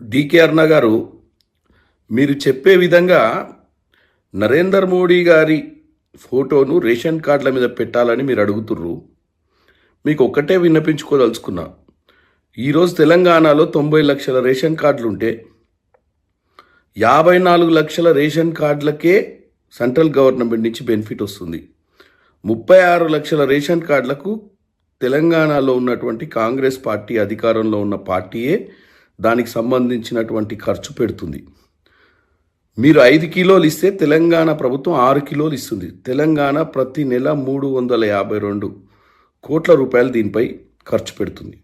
Decay అర్ణ గారు మీరు చెప్పే విధంగా నరేందర్ మోడీ గారి ఫోటోను రేషన్ కార్డుల మీద పెట్టాలని మీరు అడుగుతుర్రు. మీకు ఒక్కటే విన్నపించుకోదలుచుకున్నా. ఈరోజు తెలంగాణలో తొంభై లక్షల రేషన్ కార్డులు ఉంటే యాభై నాలుగు లక్షల రేషన్ కార్డులకే సెంట్రల్ గవర్నమెంట్ నుంచి బెనిఫిట్ వస్తుంది. ముప్పై ఆరు లక్షల రేషన్ కార్డులకు తెలంగాణలో ఉన్నటువంటి కాంగ్రెస్ పార్టీ అధికారంలో ఉన్న పార్టీయే దానికి సంబంధించినటువంటి ఖర్చు పెడుతుంది. మీరు ఐదు కిలోలు ఇస్తే తెలంగాణ ప్రభుత్వం ఆరు కిలోలు ఇస్తుంది. తెలంగాణ ప్రతి నెల మూడు వందల యాభై రెండు కోట్ల రూపాయలు దీనిపై ఖర్చు పెడుతుంది.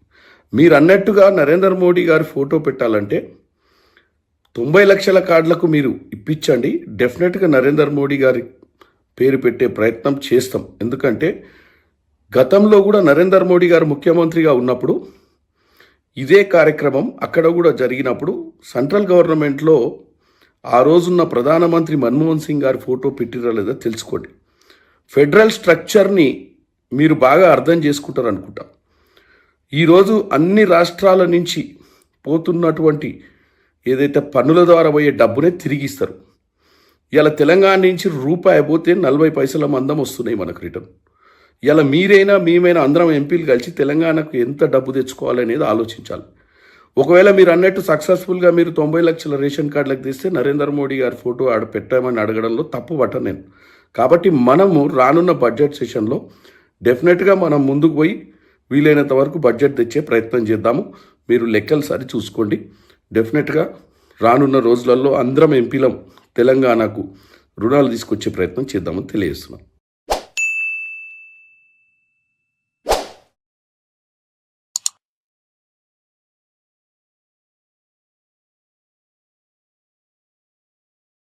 మీరు అన్నట్టుగా నరేంద్ర మోడీ గారి ఫోటో పెట్టాలంటే తొంభై లక్షల కార్డులకు మీరు ఇప్పించండి. డెఫినెట్గా నరేంద్ర మోడీ గారి పేరు పెట్టే ప్రయత్నం చేస్తాం. ఎందుకంటే గతంలో కూడా నరేంద్ర మోడీ గారు ముఖ్యమంత్రిగా ఉన్నప్పుడు ఇదే కార్యక్రమం అక్కడ కూడా జరిగినప్పుడు సెంట్రల్ గవర్నమెంట్లో ఆ రోజున్న ప్రధానమంత్రి మన్మోహన్ సింగ్ గారి ఫోటో పెట్టిరా లేదా తెలుసుకోండి. ఫెడరల్ స్ట్రక్చర్ని మీరు బాగా అర్థం చేసుకుంటారు అనుకుంటా ఈరోజు అన్ని రాష్ట్రాల నుంచి పోతున్నటువంటి ఏదైతే పన్నుల ద్వారా పోయే డబ్బునే తిరిగి ఇస్తారు ఇలా తెలంగాణ నుంచి రూపాయి పోతే నలభై పైసల మందం వస్తున్నాయి మనకు రిటర్న్. ఇలా మీరైనా మేమైనా అందరం ఎంపీలు కలిసి తెలంగాణకు ఎంత డబ్బు తెచ్చుకోవాలనేది ఆలోచించాలి. ఒకవేళ మీరు అన్నట్టు సక్సెస్ఫుల్గా మీరు తొంభై లక్షల రేషన్ కార్డులకు తీస్తే నరేంద్ర మోడీ గారి ఫోటో ఆడ పెట్టామని అడగడంలో తప్పు పట్ట నేను. కాబట్టి మనము రానున్న బడ్జెట్ సెషన్లో డెఫినెట్గా మనం ముందుకు పోయి వీలైనంత వరకు బడ్జెట్ తెచ్చే ప్రయత్నం చేద్దాము. మీరు లెక్కలు సరి చూసుకోండి. డెఫినెట్గా రానున్న రోజులలో అందరం ఎంపీలం తెలంగాణకు రుణాలు తీసుకొచ్చే ప్రయత్నం చేద్దామని తెలియజేస్తున్నాం